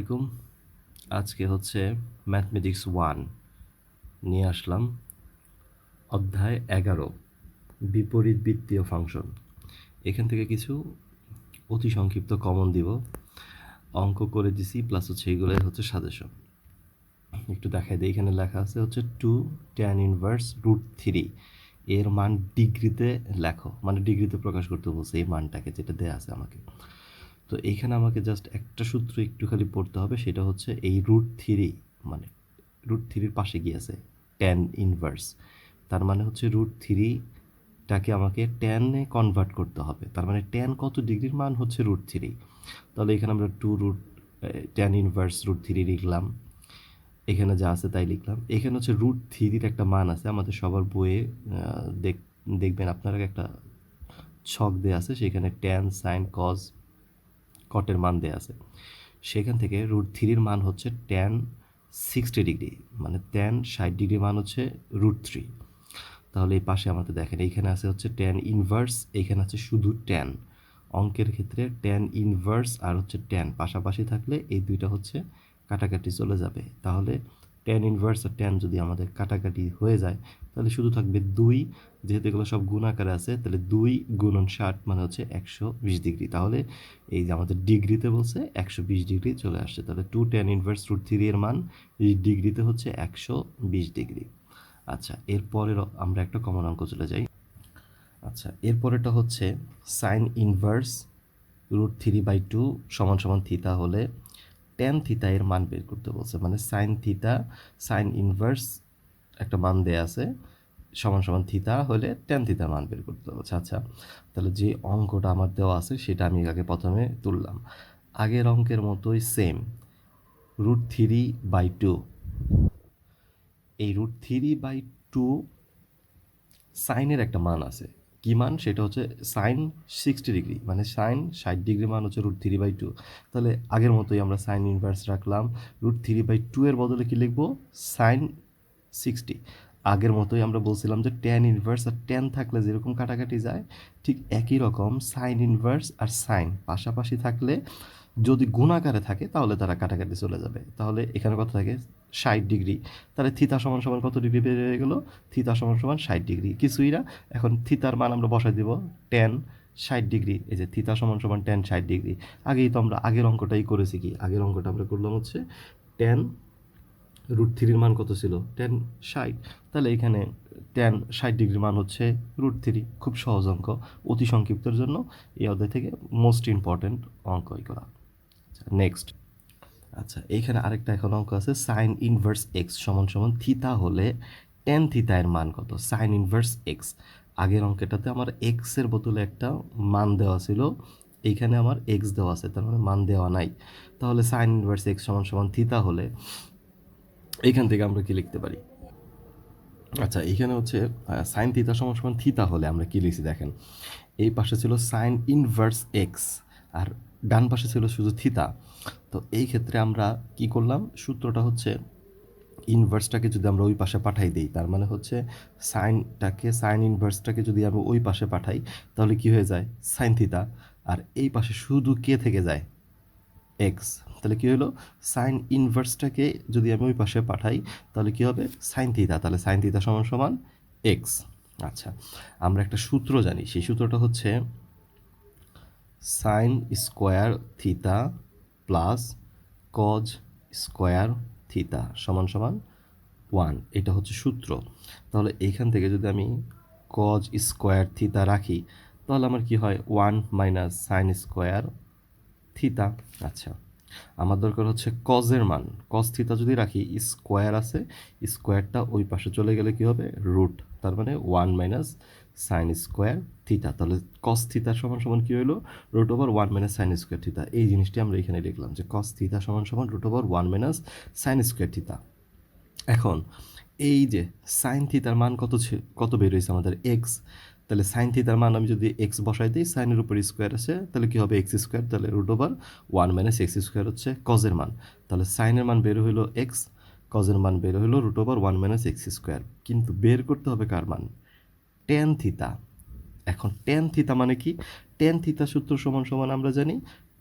আলাইকুম। আজকে হচ্ছে ম্যাথমেটিক্স ওয়ান নিয়ে আসলাম। অধ্যায় এগারো, বিপরীত বৃত্তীয় ফাংশন। এখান থেকে কিছু অতি সংক্ষিপ্ত কমন দিব। অঙ্ক করে দিছি প্লাস হচ্ছে এইগুলো হচ্ছে সাজেশন একটু দেখাই দিই, এখানে লেখা আছে হচ্ছে two tan inverse root three এর মান ডিগ্রিতে লেখো মানে ডিগ্রিতে প্রকাশ করতে বলছে এই মানটাকে, যেটা দেয়া আছে আমাকে। তো এইখানে আমাকে জাস্ট একটা সূত্র একটু খালি পড়তে হবে, সেটা হচ্ছে এই রুট থ্রি মানে রুট থ্রির পাশে গিয়েছে ট্যান ইনভার্স তার মানে হচ্ছে রুট থ্রিটাকে আমাকে ট্যানে কনভার্ট করতে হবে। তার মানে ট্যান কত ডিগ্রির মান হচ্ছে রুট থ্রি তাহলে এখানে আমরা two root tan inverse root three লিখলাম। এখানে যা আছে তাই লিখলাম। এখানে হচ্ছে রুট থ্রির একটা মান আছে, আমাদের সবার বইয়ে দেখ, দেখবেন, আপনারা একটা ছক দেওয়া আছে, সেখানে ট্যান সাইন কজ কটের মান দেওয়া আছে। সেখান থেকে রুট থ্রির মান হচ্ছে ট্যান সিক্সটি ডিগ্রি মানে ট্যান ষাট ডিগ্রি মান হচ্ছে রুট থ্রি তাহলে এই পাশে আমাদের দেখেন, এইখানে আছে হচ্ছে ট্যান ইনভার্স এইখানে আছে শুধু ট্যান অঙ্কের ক্ষেত্রে ট্যান ইনভার্স আর হচ্ছে ট্যান পাশাপাশি থাকলে এই দুইটা হচ্ছে কাটাকাটি চলে যাবে। তাহলে ট্যান ইনভার্স আর ট্যান যদি আমাদের কাটাকাটি হয়ে যায়, তাহলে শুধু থাকবে দুই। যেহেতু এগুলো সব গুণ আকারে আছে, তাহলে দুই গুণন ষাট মানে হচ্ছে একশো বিশ ডিগ্রি। তাহলে এই যে আমাদের ডিগ্রিতে বলছে, একশো বিশ ডিগ্রি চলে আসছে। তাহলে two tan inverse root three এর মান ডিগ্রিতে হচ্ছে একশো বিশ ডিগ্রি। আচ্ছা এরপরের আমরা একটা কমন অঙ্ক চলে যাই। আচ্ছা এরপরেটা হচ্ছে sine inverse root three by two সমান সমান থিতা হলে টেন থিতা এর মান বের করতে বলছে মানে সাইন থিতা সাইন ইনভার্স একটা মান দেয়া আছে, সমান সমান থিতা হলে টেন থিতার মান বের করতে বলছে। আচ্ছা তাহলে যে অঙ্কটা আমার দেওয়া আছে সেটা আমি আগে প্রথমে তুললাম। আগের অঙ্কের মতোই same root three by two এই রুট থ্রি বাই টু সাইনের একটা মান আছে। কি মান? সেটা হচ্ছে সাইন সিক্সটি ডিগ্রি মানে সাইন ষাট ডিগ্রি মান হচ্ছে রুট থ্রি বাই টু তাহলে আগের মতোই আমরা সাইন ইনভার্স রাখলাম রুট থ্রি বাই টু এর বদলে কী লিখব? সাইন সিক্সটি আগের মতোই আমরা বলছিলাম যে ট্যান ইনভার্স আর ট্যান থাকলে যেরকম কাটাকাটি যায়, ঠিক একই রকম সাইন ইনভার্স আর সাইন পাশাপাশি থাকলে যদি গুণাকারে থাকে, তাহলে তারা কাটাকাটি চলে যাবে। তাহলে এখানে কত থাকে? ষাট ডিগ্রি। তাহলে থিতা সমান সমান কত ডিগ্রি বের হয়ে গেলো? থিতা সমান সমান ষাট ডিগ্রি। কিছুই না। এখন থিতার মান আমরা বসাই দিব টেন ষাট ডিগ্রি। এই যে থিতা সমান সমান টেন ষাট ডিগ্রি। আগেই তো আমরা আগের অঙ্কটাই করেছি কি? আগের অঙ্কটা আমরা করলাম হচ্ছে টেন রুট থ্রির মান কত ছিল? টেন ষাট। তাহলে এখানে টেন ষাট ডিগ্রির মান হচ্ছে রুট থ্রি। খুব সহজ অঙ্ক। অতি সংক্ষিপ্তের জন্য এই অধ্যায় থেকে মোস্ট ইম্পর্ট্যান্ট অঙ্কই করা। নেক্সট আচ্ছা এইখানে আরেকটা এখন অঙ্ক আছে সাইন ইনভার্স এক্স সমান সমান থিতা হলে টেন থিতা এর মান কত? সাইন ইনভার্স এক্স আগের অঙ্কটাতে আমার এক্সের বদলে একটা মান দেওয়া ছিল, এইখানে আমার এক্স দেওয়া আছে, তার মানে মান দেওয়া নাই। তাহলে সাইন ইনভার্স এক্স সমান সমান থিতা হলে এইখান থেকে আমরা কি লিখতে পারি? আচ্ছা এইখানে হচ্ছে সাইন থিতা সমান সমান থিতা হলে আমরা কি লিখছি দেখেন? এই পাশে ছিল সাইন ইনভার্স এক্স আর ডান পাশে ছিল শুধু থিতা। তো এই ক্ষেত্রে আমরা কি করলাম? সূত্রটা হচ্ছে ইনভার্সটাকে যদি আমরা ওই পাশে পাঠাই দিই, তার মানে হচ্ছে সাইনটাকে, সাইন ইনভার্সটাকে যদি আমরা ওই পাশে পাঠাই, তাহলে কি হয়ে যায়? Sine theta. আর এই পাশে শুধু কে থেকে যায়? এক্স তাহলে কী হলো? সাইন ইনভার্সটাকে যদি আমি ওই পাশে পাঠাই, তাহলে কী হবে? Sine theta. তাহলে সাইন থিতা সমান সমান এক্স আচ্ছা আমরা একটা সূত্র জানি। সেই সূত্রটা হচ্ছে sine square theta plus cos square theta সমান সমান ওয়ান এটা হচ্ছে সূত্র। তাহলে এইখান থেকে যদি আমি কজ স্কোয়ার থিতা রাখি, তাহলে আমার কি হয়? One minus sine square theta আচ্ছা আমার দরকার হচ্ছে কজের মান। কজ থিতা যদি রাখি স্কোয়ার আছে স্কোয়ারটা ওই পাশে চলে গেলে কি হবে? রুট তার মানে one minus sine square theta তাহলে কস থিতা সমান সমান কী হলো root over one minus sine square theta এই জিনিসটি আমরা এখানে লিখলাম যে কস থিতা সমান সমান root over one minus sine square theta এখন, এই যে সাইন থিতার মান কত কত বের হয়েছে আমাদের? এক্স তাহলে সাইন থিতার মান আমি যদি এক্স বসাই দিই সাইনের উপর স্কোয়ার আছে, তাহলে কি হবে? এক্স স্কোয়ার তাহলে root over one minus x square হচ্ছে কজের মান। তাহলে সাইনের মান বের হলো এক্স কজের মান বের হলো root over one minus x square কিন্তু বের করতে হবে কার মান? টেন থিতা এখন টেন থিতা মানে কি? টেন থিতা সূত্র সমান সমান আমরা জানি।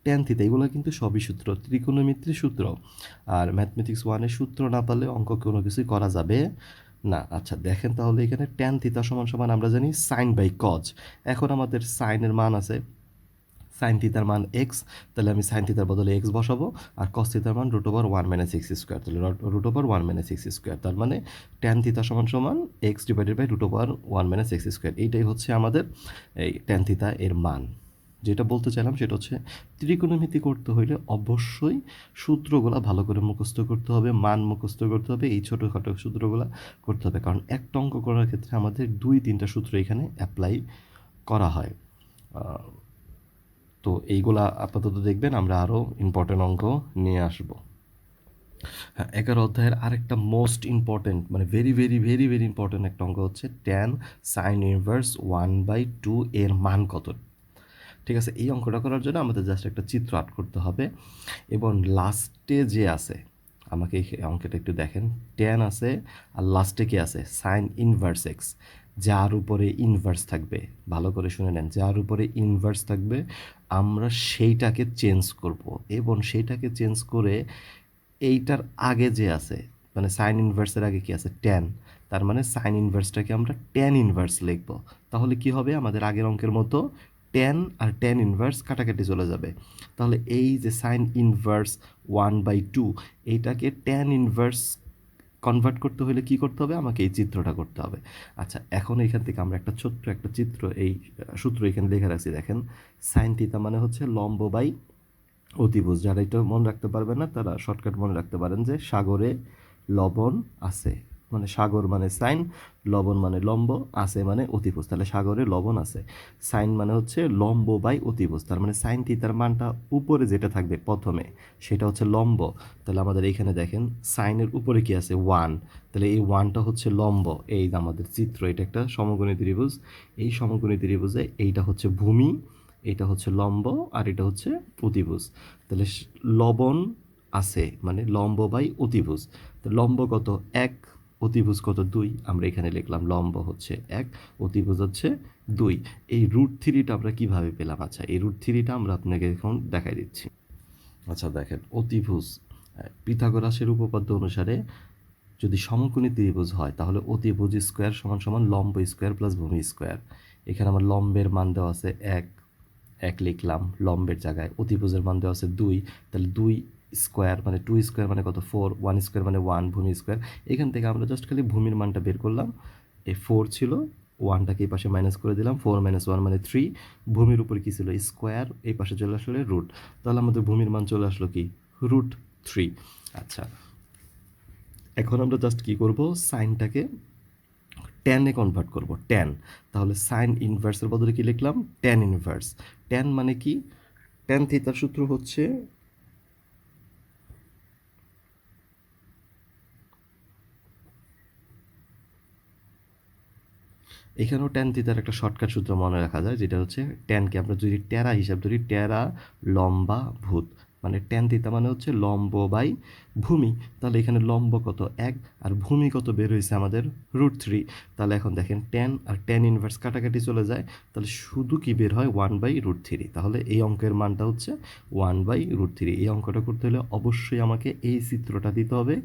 টেন থিতা এগুলো কিন্তু সবই সূত্র, ত্রিকোণমিত্রী সূত্র। আর ম্যাথমেটিক্স ওয়ানের সূত্র না পারলে অঙ্ক কোনো কিছুই করা যাবে না। আচ্ছা দেখেন তাহলে এখানে টেন থিতা সমান সমান আমরা জানি সাইন বাই কজ এখন আমাদের সাইনের মান আছে সাইন থিতার মান এক্স তাহলে আমি সাইন থিতার বদলে এক্স বসাবো, আর কস থিতার মান root over one minus x square তাহলে root over one minus x square তার মানে ট্যান থিতা সমান সমান x divided by root over one minus x square এইটাই হচ্ছে আমাদের এই ট্যান থিতা এর মান। যেটা বলতে চাইলাম সেটা হচ্ছে ত্রিকোণমিতি করতে হইলে অবশ্যই সূত্রগুলো ভালো করে মুখস্থ করতে হবে, মান মুখস্থ করতে হবে, এই ছোটোখাটো সূত্রগুলো করতে হবে, কারণ একটা অঙ্ক করার ক্ষেত্রে আমাদের দুই তিনটা সূত্র এখানে অ্যাপ্লাই করা হয়। তো এইগুলা আপাতত দেখবেন, আমরা আরও ইম্পর্টেন্ট অঙ্ক নিয়ে আসব। হ্যাঁ এগারো অধ্যায়ের আরেকটা মোস্ট ইম্পর্টেন্ট মানে very very very very important একটা অঙ্ক হচ্ছে tan sine inverse one by two এর মান কত? ঠিক আছে, এই অঙ্কটা করার জন্য আমাদের জাস্ট একটা চিত্র আর্ট করতে হবে। এবং লাস্টে যে আছে, আমাকে এই অঙ্কটা একটু দেখেন ট্যান আছে আর লাস্টে কি আছে? সাইন ইনভার্স এক্স যার উপরে ইনভার্স থাকবে। ভালো করে শুনে নেন, যার উপরে ইনভার্স থাকবে, আমরা সেইটাকে চেঞ্জ করব। এবং সেইটাকে চেঞ্জ করে এইটার আগে যে আছে মানে সাইন ইনভার্সের আগে কি আছে? ট্যান তার মানে সাইন ইনভার্সটাকে আমরা ট্যান ইনভার্স লিখব। তাহলে কি হবে? আমাদের আগের অঙ্কের মতো ট্যান আর ট্যান ইনভার্স কাটাকাটি চলে যাবে। তাহলে এই যে sine inverse one by two এইটাকে ট্যান ইনভার্স কনভার্ট করতে হলে কি করতে হবে? আমাকে এই চিত্রটা করতে হবে। আচ্ছা এখন এখান থেকে আমরা একটা ছোট্ট একটা চিত্র, এই সূত্র এখানে লেখা রাখছি। দেখেন সাইন থিতা মানে হচ্ছে লম্ব বাই অতিভুজ। যারা এটা মনে রাখতে পারবে না, তারা শর্টকাট মনে রাখতে পারেন যে সাগরে লবণ আছে। মানে সাগর মানে সাইন, লবণ মানে লম্ব, আছে মানে অতিভুজ। তাহলে সাগরে লবণ আছে। সাইন মানে হচ্ছে লম্ব বাই অতিভুজ। তার মানে সাইন থিতার মানটা উপরে যেটা থাকবে প্রথমে, সেটা হচ্ছে লম্ব। তাহলে আমাদের এইখানে দেখেন, সাইনের উপরে কি আছে? ওয়ান। তাহলে এই ওয়ানটা হচ্ছে লম্ব। এই আমাদের চিত্র, এটা একটা সমকোণী ত্রিভুজ। এই সমকোণী ত্রিভুজে এইটা হচ্ছে ভূমি, এটা হচ্ছে লম্ব, আর এটা হচ্ছে অতিভুজ। তাহলে লবণ আছে মানে লম্ব বাই অতিভুজ। তো লম্ব কত? এক অতিভুজ কত দুই? আমরা এখানে লিখলাম লম্ব হচ্ছে এক, অতিভুজ হচ্ছে দুই। এই রুট থ্রিটা আমরা কীভাবে পেলাম? আচ্ছা এই রুট থ্রিটা আমরা আপনাকে এখন দেখাই দিচ্ছি। আচ্ছা দেখেন, অতিভুজ পিথাগোরাসের উপপাদ্য অনুসারে যদি সমকোণী ত্রিভুজ হয়, তাহলে অতিভুজ স্কোয়ার সমান সমান লম্ব স্কোয়ার প্লাস ভূমি স্কোয়ার এখানে আমার লম্বের মান দেওয়া আছে এক এক লিখলাম, লম্বের জায়গায় অতিভুজের মান দেওয়া আছে দুই, তাহলে দুই স্কোয়ার মানে টু স্কোয়ার মানে কত? ফোর ওয়ান স্কোয়ার মানে ওয়ান ভূমি স্কোয়ার এখান থেকে আমরা জাস্ট খালি ভূমির মানটা বের করলাম। এই ফোর ছিল ওয়ানটাকে এই পাশে মাইনাস করে দিলাম। ফোর মাইনাস ওয়ান মানে থ্রি ভূমির উপর কী ছিল? স্কোয়ার এই পাশে চলে আসলে রুট তাহলে আমাদের ভূমির মান চলে আসলো কি? রুট থ্রি আচ্ছা। এখন আমরা জাস্ট কী করব? সাইনটাকে ট্যানে কনভার্ট করব ট্যান তাহলে সাইন ইনভার্সের বদলে কি লিখলাম? ট্যান ইনভার্স ট্যান মানে কি? ট্যান থিতার সূত্র হচ্ছে এখানেও ট্যান থিতার একটা শর্টকাট সূত্র মনে রাখা যায়, যেটা হচ্ছে ট্যানকে আমরা যদি টেরা হিসাব ধরি টেরা লম্বা ভূত। মানে ট্যান থিতা মানে হচ্ছে লম্ব বাই ভূমি। তাহলে এখানে লম্ব কত? এক। আর ভূমি কত? বের হয়েছে আমাদের রুট থ্রি তাহলে এখন দেখেন ট্যান আর ট্যান ইনভার্স কাটাকাটি চলে যায়। তাহলে শুধু কি বের হয়? ওয়ান বাই রুট থ্রি তাহলে এই অঙ্কের মানটা হচ্ছে ওয়ান বাই রুট থ্রি এই অঙ্কটা করতে হলে অবশ্যই আমাকে এই চিত্রটা দিতে হবে।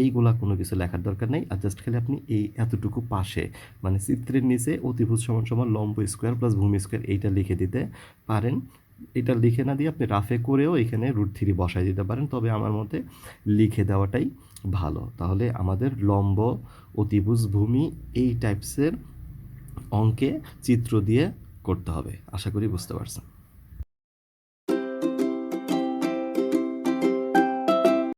এইগুলা কোনো কিছু লেখার দরকার নেই। আর জাস্ট খালি আপনি এই এতটুকু পাশে মানে চিত্রের নিচে অতিভূত সমান সমান লম্ব স্কোয়ার প্লাস ভূমি স্কোয়ার এইটা লিখে দিতে পারেন। এটা লিখে না দিয়ে আপনি রাফে করেও এখানে রুট থ্রি বসাই দিতে পারেন, তবে আমার মতে লিখে দেওয়াটাই ভালো। তাহলে আমাদের লম্ব, অতিভুজ ভূমি এই টাইপসের অঙ্কে চিত্র দিয়ে করতে হবে। আশা করি বুঝতে পারছেন।